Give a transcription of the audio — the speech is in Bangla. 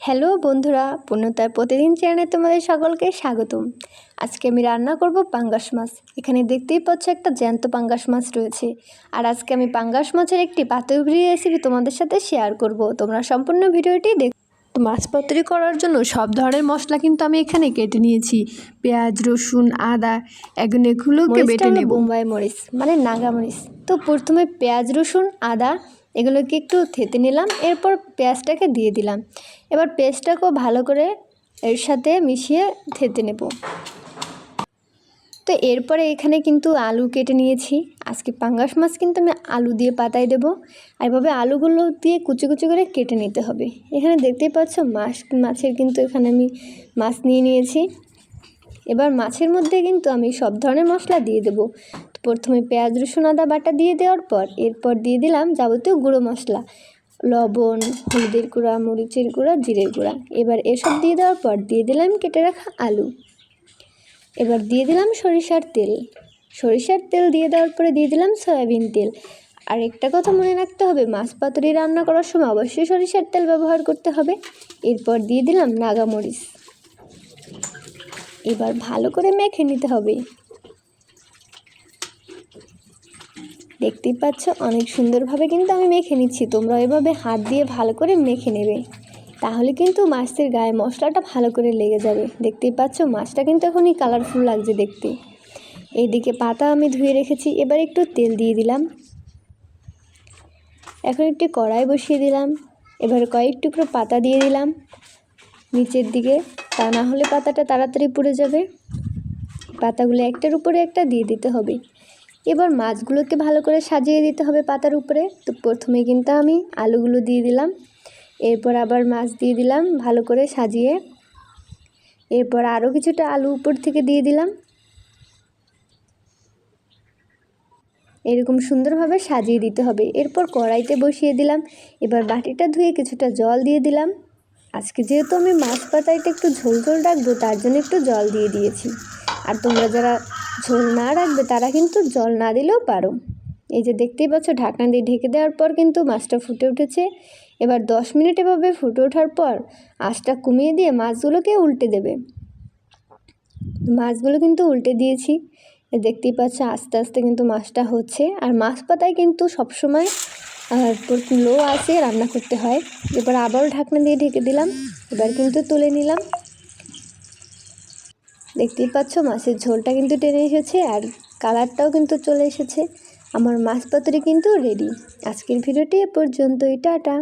হ্যালো বন্ধুরা পূর্ণতার প্রতিদিন চ্যানেলে তোমাদের সকলকে স্বাগতম। আজকে আমি রান্না করব পাঙ্গাস মাছ। এখানে দেখতেই পাচ্ছ একটা জ্যান্ত পাঙ্গাস মাছ রয়েছে। আর আজকে আমি পাঙ্গাস মাছের একটি পাতুবরি রেসিপি তোমাদের সাথে শেয়ার করব। তোমরা সম্পূর্ণ ভিডিওটি দেখ। মাছ পাতুরি করার জন্য সব ধরনের মশলা কিন্তু আমি এখানে কেটে নিয়েছি। পেঁয়াজ, রসুন, আদা এখন এগুলোকে বেটে নেব। বোম্বাই মরিচ মানে নাগা মরিচ। তো প্রথমে পেঁয়াজ, রসুন, আদা এগুলোকে একটু থেতে নিলাম, এরপর পেঁয়াজটাকে দিয়ে দিলাম। এবার পেস্টটাকেও ভালো করে এর সাথে মিশিয়ে থেতে নেব। তো এরপরে এখানে কিন্তু আলু কেটে নিয়েছি। আজকে পাঙ্গাস মাছ কিন্তু আমি আলু দিয়ে পাতায় দেবো। আর এভাবে আলুগুলো দিয়ে কুচি কুচি করে কেটে নিতে হবে। এখানে দেখতেই পাচ্ছ মাছ, মাছের কিন্তু এখানে আমি মাছ নিয়ে নিয়েছি। এবার মাছের মধ্যে কিন্তু আমি সব ধরনের মশলা দিয়ে দেবো। প্রথমে পেঁয়াজ, রসুন, আদা, বাটা দিয়ে দেওয়ার পর এরপর দিয়ে দিলাম যাবতীয় গুঁড়ো মশলা। লবণ, হলুদের গুঁড়া, মরিচের গুঁড়া, জিরের গুঁড়া। এবার এসব দিয়ে দেওয়ার পর দিয়ে দিলাম কেটে রাখা আলু। এবার দিয়ে দিলাম সরিষার তেল। সরিষার তেল দিয়ে দেওয়ার পরে দিয়ে দিলাম সয়াবিন তেল। আর একটা কথা মনে রাখতে হবে, মাছ পাতুরি রান্না করার সময় অবশ্যই সরিষার তেল ব্যবহার করতে হবে। এরপর দিয়ে দিলাম নাগামরিচ এবার ভালো করে মেখে নিতে হবে। দেখতেই পাচ্ছ, অনেক সুন্দরভাবে কিন্তু আমি মেখে নিচ্ছি। তোমরা এভাবে হাত দিয়ে ভালো করে মেখে নেবে। তাহলে কিন্তু মাছের গায়ে মশলাটা ভালো করে লেগে যাবে। দেখতেই পাচ্ছ, মাছটা কিন্তু এখনই কালারফুল লাগছে দেখতে। এইদিকে পাতা আমি ধুয়ে রেখেছি, এবার একটু তেল দিয়ে দিলাম। এখন একটি কড়াই বসিয়ে দিলাম। এবার কয়েক টুকরো পাতা দিয়ে দিলাম। নিচের দিকে তা না হলে পাতাটা তাড়াতাড়ি পুড়ে যাবে। পাতাগুলো একটার উপরে একটা দিয়ে দিতে হবে। এবার মাছগুলোকে ভালো করে সাজিয়ে দিতে হবে পাতার উপরে। তো প্রথমে কিন্তু আমি আলুগুলো দিয়ে দিলাম। এরপর আবার মাছ দিয়ে দিলাম ভালো করে সাজিয়ে। এরপর আরও কিছুটা আলু উপর থেকে দিয়ে দিলাম। এরকম সুন্দরভাবে সাজিয়ে দিতে হবে। এরপর কড়াইতে বসিয়ে দিলাম। এবার বাটিটা ধুয়ে কিছুটা জল দিয়ে দিলাম। আজকে যেহেতু আমি মাছ পাতাইটা একটু ঝোল ঝোল রাখব, তার জন্য একটু জল দিয়ে দিয়েছি। আর তোমরা যারা ঝোল না রাখবে, তারা কিন্তু জল না দিলেও পারো। এই যে দেখতেই পাচ্ছ, ঢাকনা দিয়ে ঢেকে দেওয়ার পর কিন্তু মাছটা ফুটে উঠেছে। এবার দশ মিনিট এভাবে ফুটে ওঠার পর আঁচটা কমিয়ে দিয়ে মাছগুলোকে উল্টে দেবে। মাছগুলো কিন্তু উল্টে দিয়েছি। দেখতেই পাচ্ছ, আস্তে আস্তে কিন্তু মাছটা হচ্ছে। আর মাছ পাতায় কিন্তু সবসময় লো আছে, রান্না করতে হয়। এবার আবারও ঢাকনা দিয়ে ঢেকে দিলাম। এবার কিন্তু তুলে নিলাম। দেখতেই পাচ্ছ, মাছের ঝোলটা কিন্তু টেনে এসেছে আর কালারটাও কিন্তু চলে এসেছে। আমার মাছ পাতুরি কিন্তু রেডি আজকের ভিডিওটি এ পর্যন্তই, টাটা।